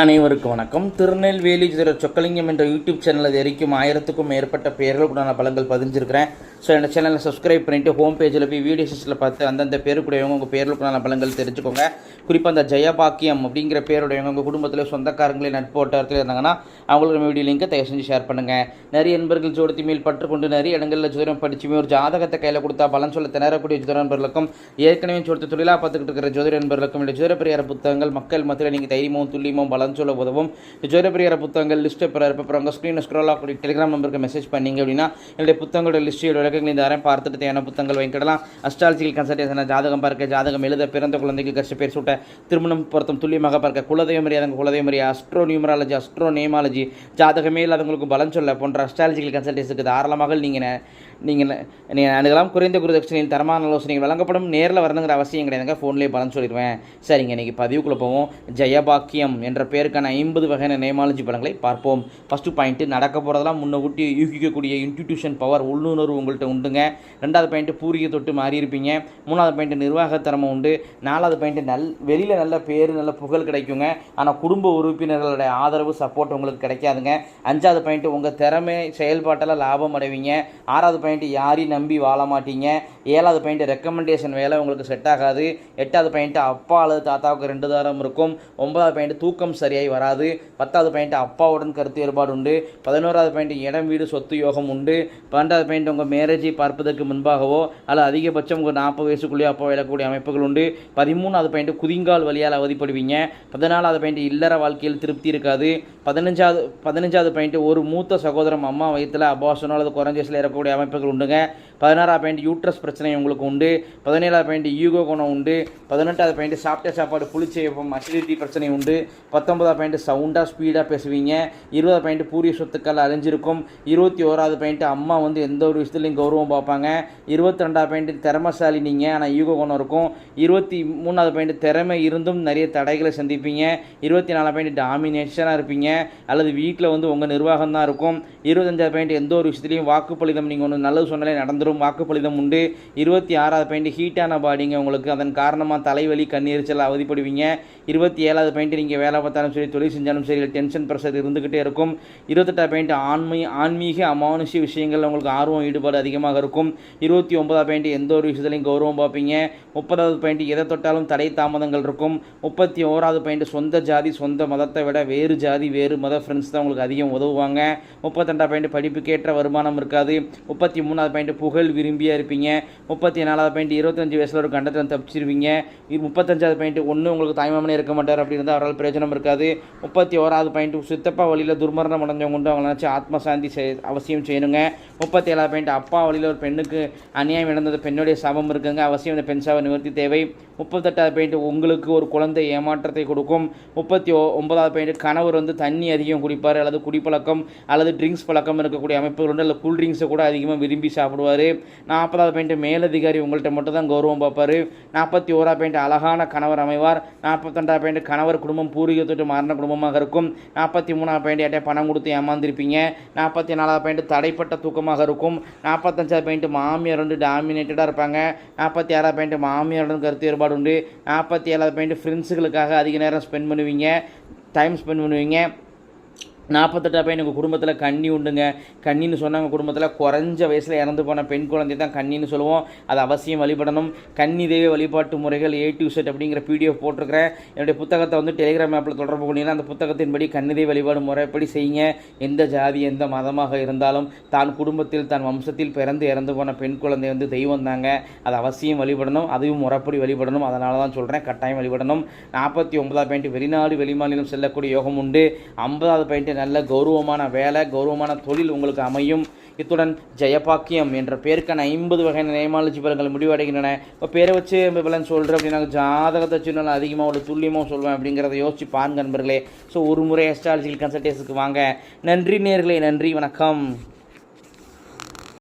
அனைவருக்கும் வணக்கம். திருநெல்வேலி ஜோதிட சொக்கலிங்கம் என்ற யூடியூப் சேனல் இது ஆயிரத்துக்கும் மேற்பட்ட பெயர்களுக்குடான பழங்கள் பதிஞ்சிருக்கிறேன். ஸோ இந்த சேனலை சப்ஸ்கிரைப் பண்ணிவிட்டு ஹோம் பேஜில் போய் வீடியோ பார்த்து அந்தந்த பேருக்குடையவங்க உங்கள் பேர்களுக்குடான பலன்கள் தெரிஞ்சுக்கோங்க. குறிப்பாக அந்த ஜெயபாக்கியம் அப்படிங்கிற பேருடையவங்க உங்கள் குடும்பத்தில் சொந்தக்காரங்களே நட்பு வட்டாரத்தில் இருந்தாங்கன்னா அவங்களுக்கு நம்ம வீடியோ லிங்கை தயவு செஞ்சு ஷேர் பண்ணுங்கள் நிறைய நண்பர்கள் ஜோடத்தி மேல் பற்றுக்கொண்டு நிறைய இடங்களில் ஜோதிடம் படிச்சுமே ஒரு ஜாதகத்தை கையில் கொடுத்தா பலன் சொல்ல திணறக்கூடிய ஜோதிட நண்பர்களுக்கும் ஏற்கனவே ஜோதிட தொழிலாக பார்த்துக்கிட்டு இருக்கிற ஜோதிட நண்பர்களுக்கும் இந்த ஜோதிட பிரியார புத்தகங்கள் மக்கள் மத்தியில் நீங்கள் தைரியமும் துல்லியமும் பலன் சொல்ல உதவும். ஜோதிட பிரியார புத்தகங்கள் லிஸ்ட்டை பெற உங்கள் ஸ்க்ரீனில் ஸ்க்ரோல் ஆகக்கூடிய டெலிகிராம் நம்பருக்கு மெசேஜ் பண்ணிங்க அப்படின்னா என்னுடைய புத்தகங்களோட லிஸ்ட்டு விளக்கங்கள் இந்த பார்த்துட்டு தேவையான புத்தகங்கள் வாங்கிக்கிடலாம் அஸ்ட்ராலஜிக்கல் கன்சல்டேஷன் ஜாதகம் பார்க்க ஜாதகம் எழுத பிறந்த குழந்தைகள் கஷ்ட பேர் சூட்ட திருமணம் பொருத்தம் துல்லியமாக பார்க்க குலதெய்வ மரியாதை குலதெய்வம் மரியா அஸ்ட்ரோ நியூமராலஜி அஸ்ட்ரோ நேமாலஜி ஜாதகமே இல்லாதவங்களுக்கு பலன் சொல்ல போன்ற அஸ்ட்ராலஜிக்கல் கன்சல்டேஷனுக்கு தாராளமாக நீங்கள் நீங்கள் நீங்கள் அணுகலாம் குறைந்த குருதட்சணையில் தரமான ஆலோசனைகள் வழங்கப்படும். நேரில் வரணுங்கிற அவசியம் கிடையாதுங்க. ஃபோன்லேயே பலன் சொல்லிடுவேன். சரிங்க இன்றைக்கி பதிவுக்குள்ளே போவோம். ஜெயபாக்கியம் என்ற பேருக்கான ஐம்பது வகையான நேமாலஜி பலன்களை பார்ப்போம். ஃபஸ்ட்டு பாயிண்ட்டு நடக்க போகிறதெல்லாம் முன்ன ஊட்டி யூகிக்கக்கூடிய இன்ஸ்டிடியூஷன் பவர் உள்ளுணர்வு உங்கள்கிட்ட உண்டுங்க. ரெண்டாவது பாயிண்ட்டு பூரிய தொட்டு மாறி இருப்பீங்க மூணாவது பாயிண்ட்டு நிர்வாக திறமை உண்டு. நாலாவது பாயிண்ட்டு நல் வெளியில் நல்ல பேர் நல்ல புகழ் கிடைக்குங்க. ஆனால் குடும்ப உறுப்பினர்களுடைய ஆதரவு சப்போர்ட் உங்களுக்கு கிடைக்காதுங்க. அஞ்சாவது பாயிண்ட்டு உங்கள் திறமை செயல்பாட்டில் லாபம் அடைவீங்க. ஆறாவது பாயிண்ட் யாரையும் நம்பி வாழ மாட்டீங்க. ஏழாவது பாயிண்ட் ரெக்கமெண்டேஷன் வேலை உங்களுக்கு செட் ஆகாது. எட்டாவது பாயிண்ட் அப்பா அல்லது தாத்தாவுக்கு ரெண்டு தாரம் இருக்கும். ஒன்பதாவது பாயிண்ட் தூக்கம் சரியாய் வராது. பத்தாவது பாயிண்ட் அப்பாவுடன் கருத்து வேறுபாடு உண்டு. பதினோராவது பாயிண்ட் இடம் வீடு சொத்து யோகம் உண்டு. பன்னெண்டாவது பாயிண்ட் உங்கள் மேரேஜை பார்ப்பதற்கு முன்பாகவோ அல்லது அதிகபட்சம் உங்கள் நாற்பது வயசுக்குள்ளேயே அப்பா விடக்கூடிய அமைப்புகள் உண்டு. பதிமூணாவது பாயிண்ட் குதிங்கால் வழியால் அவதிப்படுவீங்க. பதினாலாவது பாயிண்ட் இல்லற வாழ்க்கையில் திருப்தி இருக்காது. பதினஞ்சாவது பதினஞ்சாவது பாயிண்ட் ஒரு மூத்த சகோதரம் அம்மா வயத்தில் அபாசனோ அல்லது குறைஞ்ச வயசில் இறக்கக்கூடிய அமைப்புகள் உண்டுங்க. பதினாறாம் பாயிண்ட் யூட்ரஸ் பிரச்சனை உங்களுக்கு உண்டு. பதினேழாவது பாயிண்ட் யூகோ குணம் உண்டு. பதினெட்டாவது பாயிண்ட் சாப்பிட்ட சாப்பாடு புளிச்சேப்பம் அசிடிட்டி பிரச்சனை உண்டு. பத்தொன்பதாம் பாயிண்ட் சவுண்டாக ஸ்பீடாக பேசுவீங்க. இருபதாவது பாயிண்ட் பூரிய சொத்துக்கள் அழிஞ்சிருக்கும். இருபத்தி ஓராவது பாயிண்ட் அம்மா வந்து எந்த ஒரு விஷயத்துலையும் கௌரவம் பார்ப்பாங்க. இருபத்தி ரெண்டாவது பாயிண்ட் திறமசாலி நீங்கள் ஆனால் யூகோ குணம் இருக்கும். இருபத்தி மூணாவது பாயிண்ட் திறமை இருந்தும் நிறைய தடைகளை சந்திப்பீங்க. இருபத்தி நாலாம் பாயிண்ட் டாமினேஷனாக இருப்பீங்க. அல்லது வீட்டில் வந்து உங்கள் நிர்வாகம் தான் இருக்கும். இருபத்தஞ்சாவது பாயிண்ட் எந்த ஒரு விஷயத்துலையும் வாக்குப்பளிதம் நீங்கள் ஒன்று நல்லது சொன்னாலே நடந்துரும். வாக்குப்பளிதம் உண்டு. இருபத்தி ஆறாவது பாயிண்ட் ஹீட்டான பாடிங்க உங்களுக்கு. அதன் காரணமாக தலைவலி கண்ணீரிச்சல் அவதிப்படுவீங்க. இருபத்தி ஏழாவது பாயிண்ட் நீங்கள் வேலை பார்த்தாலும் சரி தொழில் செஞ்சாலும் சரி டென்ஷன் ப்ரெஷர் இருந்துக்கிட்டே இருக்கும். இருபத்தெட்டாவது பாயிண்ட் ஆன்மீ ஆன்மீக அமானுஷ்ய விஷயங்களில் உங்களுக்கு ஆர்வம் ஈடுபாடு அதிகமாக இருக்கும். இருபத்தி ஒன்பதாவது பாயிண்ட் எந்த ஒரு விஷயத்துலையும் கௌரவம் பார்ப்பீங்க. முப்பதாவது பாயிண்ட் எதை தொட்டாலும் தடை தாமதங்கள் இருக்கும். முப்பத்தி ஓராவது பாயிண்ட் சொந்த ஜாதி சொந்த மதத்தை விட வேறு ஜாதி வேறு மத ஃப்ரெண்ட்ஸ் தான் உங்களுக்கு அதிகம் உதவுவாங்க. முப்பத்தெண்டாவது பாயிண்ட் படிப்புக்கேற்ற வருமானம் இருக்காது. முப்பத்தி மூணாவது பாயிண்ட் புகழ் விரும்பியாக இருப்பீங்க. முப்பத்தி நாலாவது பாயிண்ட் இருபத்தஞ்சு வயசில் ஒரு கண்டத்தில் தப்பிச்சிருவீங்க. முப்பத்தஞ்சாவது பாயிண்ட் ஒன்று உங்களுக்கு தாய்மாமனே இருக்க மாட்டார் அப்படி இருந்தால் அவரால் பிரயோஜனம் இருக்காது. முப்பத்தி ஓராவது பாயிண்ட் சித்தப்பா வழியில் துர்மரணம் அடைஞ்சவங்க உண்டு. அவங்கள நினச்சி ஆத்மசாந்தி செய் அவசியம் செய்யணுங்க. முப்பத்தி ஏழாவது பாயிண்ட் அப்பா வழியில் ஒரு பெண்ணுக்கு அநியாயம் நடந்தது. பெண்ணுடைய சாபம் இருக்குங்க. அவசியம் இந்த பெண் சாப நிவர்த்தி தேவை. முப்பத்தெட்டாவது பாயிண்ட் உங்களுக்கு ஒரு குழந்தை ஏமாற்றத்தை கொடுக்கும். முப்பத்தி ஒன்பதாவது பாயிண்ட் கணவர் வந்து தண்ணி அதிகம் குடிப்பார். அல்லது குடிப்பழக்கம் அல்லது ட்ரிங்க்ஸ் பழக்கம் இருக்கக்கூடிய அமைப்புகள் உண்டு. அல்லது கூல் ட்ரிங்க்ஸை கூட அதிகமாக விரும்பி சாப்பிடுவார். நாற்பதாவது பாயிண்ட் மேலதிகாரி உங்கள்கிட்ட மட்டும் தான் கௌரவம் பார்ப்பார். நாற்பத்தி ஓரா பாயிண்ட் அழகான கணவர் அமைவார். நாற்பத்தெண்டாவது பாயிண்ட் கணவர் குடும்பம் பூர்வீகத்தொட்டு மாறின குடும்பமாக இருக்கும். நாற்பத்தி மூணாவது பாயிண்ட் யார்ட்டே பணம் கொடுத்து ஏமாந்திருப்பீங்க? நாற்பத்தி நாலாவது பாயிண்ட் தடைப்பட்ட தூக்கமாக இருக்கும். நாற்பத்தஞ்சாவது பாயிண்ட் மாமியார் வந்து டாமினேட்டடாக இருப்பாங்க. நாற்பத்தி ஆறாவது பாயிண்ட் மாமியாருடன் கருத்து வேறுபாடு உண்டு. நாற்பத்தி ஏழாவது பாயிண்ட் ஃப்ரெண்ட்ஸுகளுக்காக அதிக நேரம் ஸ்பெண்ட் பண்ணுவீங்க. டைம் ஸ்பெண்ட் பண்ணுவீங்க. நாற்பத்தெட்டாவது பையன் உங்கள் குடும்பத்தில் கண்ணி உண்டுங்க. கண்ணின்னு சொன்னாங்க குடும்பத்தில் குறைஞ்ச வயசில் இறந்து போன பெண் குழந்தை தான் கண்ணின்னு சொல்லுவோம். அது அவசியம் வழிபடணும். கன்னி தேவி வழிபாட்டு முறைகள் ஏ டு செட் அப்படிங்கிற பிடிஎஃப் போட்டிருக்கிறேன். என்னுடைய புத்தகத்தை வந்து டெலிகிராம் ஆப்பில் தொடர்பு கொண்டீங்கன்னா அந்த புத்தகத்தின்படி கன்னி தெய்வ வழிபாடு முறைப்படி செய்யுங்க. எந்த ஜாதி எந்த மதமாக இருந்தாலும் தான் குடும்பத்தில் தன் வம்சத்தில் பிறந்து இறந்து போன பெண் குழந்தை வந்து தெய்வம் தாங்க. அது அவசியம் வழிபடணும். அதுவும் முறைப்படி வழிபடணும். அதனால தான் சொல்கிறேன் கட்டாயம் வழிபடணும். நாற்பத்தி ஒன்பதாவது பாயிண்ட் வெளிநாடு வெளிமாநிலம் செல்லக்கூடிய யோகம் உண்டு. ஐம்பதாவது பாயிண்ட் நல்ல கௌரவமான வேலை கௌரவமான தொழில் உங்களுக்கு அமையும். இத்துடன் ஜெயபாக்கியம் என்ற பேருக்கான ஐம்பது வகையான நேமாலஜி பலன்கள் முடிவடைகின்றன. இப்போ பேரை வச்சு பலன் சொல்கிறேன் அப்படின்னா ஜாதகத்தை வச்சு நல்லா அதிகமாக ஒரு துல்லியமாக சொல்வேன் அப்படிங்கிறத யோசிச்சு பாருங்க நண்பர்களே. ஸோ ஒரு முறை அஸ்ட்ராலஜிக்கல் கன்சல்டேஷனுக்கு வாங்க. நன்றி நேர்களே நன்றி வணக்கம்.